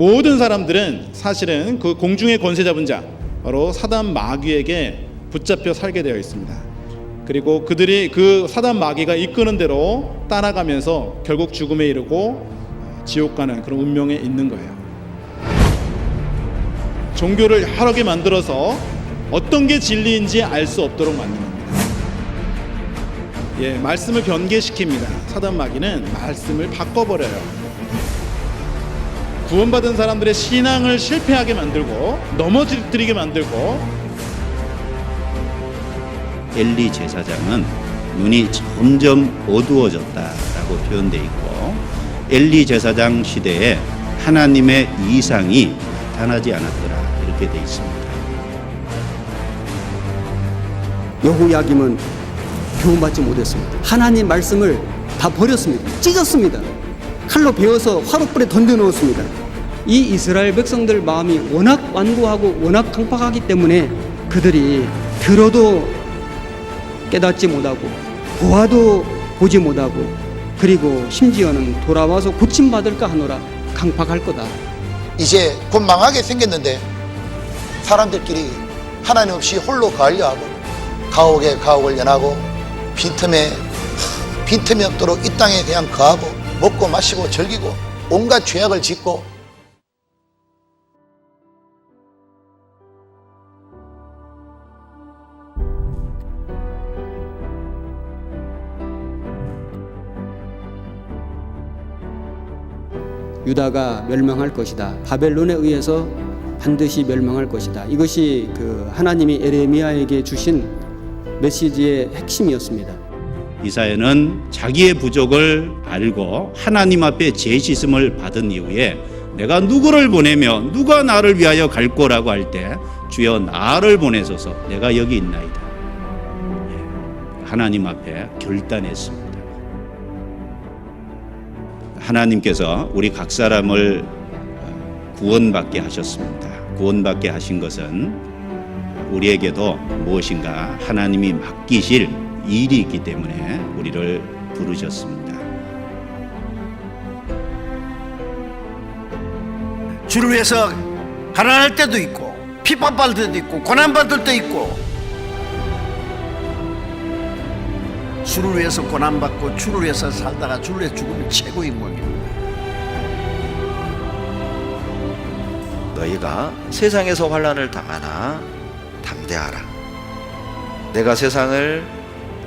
모든 사람들은 사실은 그 공중의 권세 잡은 자 바로 사단 마귀에게 붙잡혀 살게 되어 있습니다. 그리고 그들이 그 사단 마귀가 이끄는 대로 따라가면서 결국 죽음에 이르고 지옥 가는 그런 운명에 있는 거예요. 종교를 여러 개 만들어서 어떤 게 진리인지 알 수 없도록 만든 겁니다. 예, 말씀을 변개시킵니다. 사단 마귀는 말씀을 바꿔버려요. 구원받은 사람들의 신앙을 실패하게 만들고 넘어뜨리게 만들고 엘리 제사장은 눈이 점점 어두워졌다라고 표현돼 있고 엘리 제사장 시대에 하나님의 이상이 나타나지 않았더라 이렇게 돼 있습니다. 여호야김은 교훈받지 못했습니다. 하나님 말씀을 다 버렸습니다. 찢었습니다. 칼로 베어서 화롯불에 던져 넣었습니다. 이 이스라엘 백성들 마음이 워낙 완고하고 워낙 강팍하기 때문에 그들이 들어도 깨닫지 못하고 보아도 보지 못하고 그리고 심지어는 돌아와서 고침받을까 하노라 강팍할 거다. 이제 곧 망하게 생겼는데 사람들끼리 하나님 없이 홀로 가려 하고 가옥에 가옥을 연하고 빈틈에 빈틈이 없도록 이 땅에 그냥 거하고 먹고 마시고 즐기고 온갖 죄악을 짓고 유다가 멸망할 것이다. 바벨론에 의해서 반드시 멸망할 것이다. 이것이 그 하나님이 에레미야에게 주신 메시지의 핵심이었습니다. 이사야는 자기의 부족을 알고 하나님 앞에 제시씀을 받은 이후에 내가 누구를 보내며 누가 나를 위하여 갈 거라고 할 때 주여 나를 보내소서 내가 여기 있나이다. 예, 하나님 앞에 결단했습니다. 하나님께서 우리 각 사람을 어, 구원받게 하셨습니다. 구원받게 하신 것은 우리에게도 무엇인가 하나님이 맡기실 일이 있기 때문에 우리를 부르셨습니다. 주를 위해서 가난할 때도 있고 핍박받을 때도 있고 고난받을 때 있고 주를 위해서 고난받고 주를 위해서 살다가 주를 위해서 죽으면 최고인 목입니다 너희가 세상에서 환란을 당하나 담대하라. 내가 세상을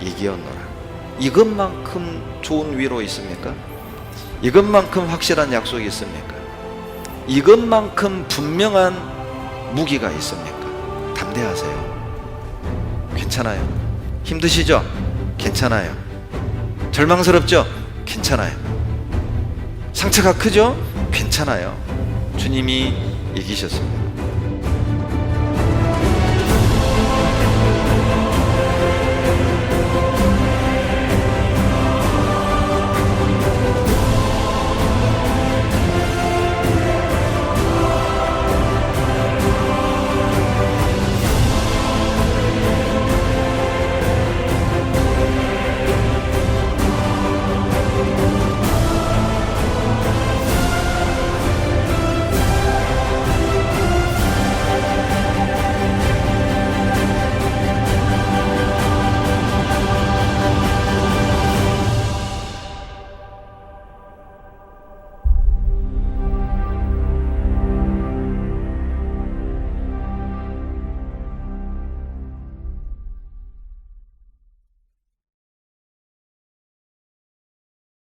이기었노라. 이것만큼 좋은 위로 있습니까? 이것만큼 확실한 약속이 있습니까? 이것만큼 분명한 무기가 있습니까? 담대하세요. 괜찮아요. 힘드시죠? 괜찮아요. 절망스럽죠? 괜찮아요. 상처가 크죠? 괜찮아요. 주님이 이기셨습니다.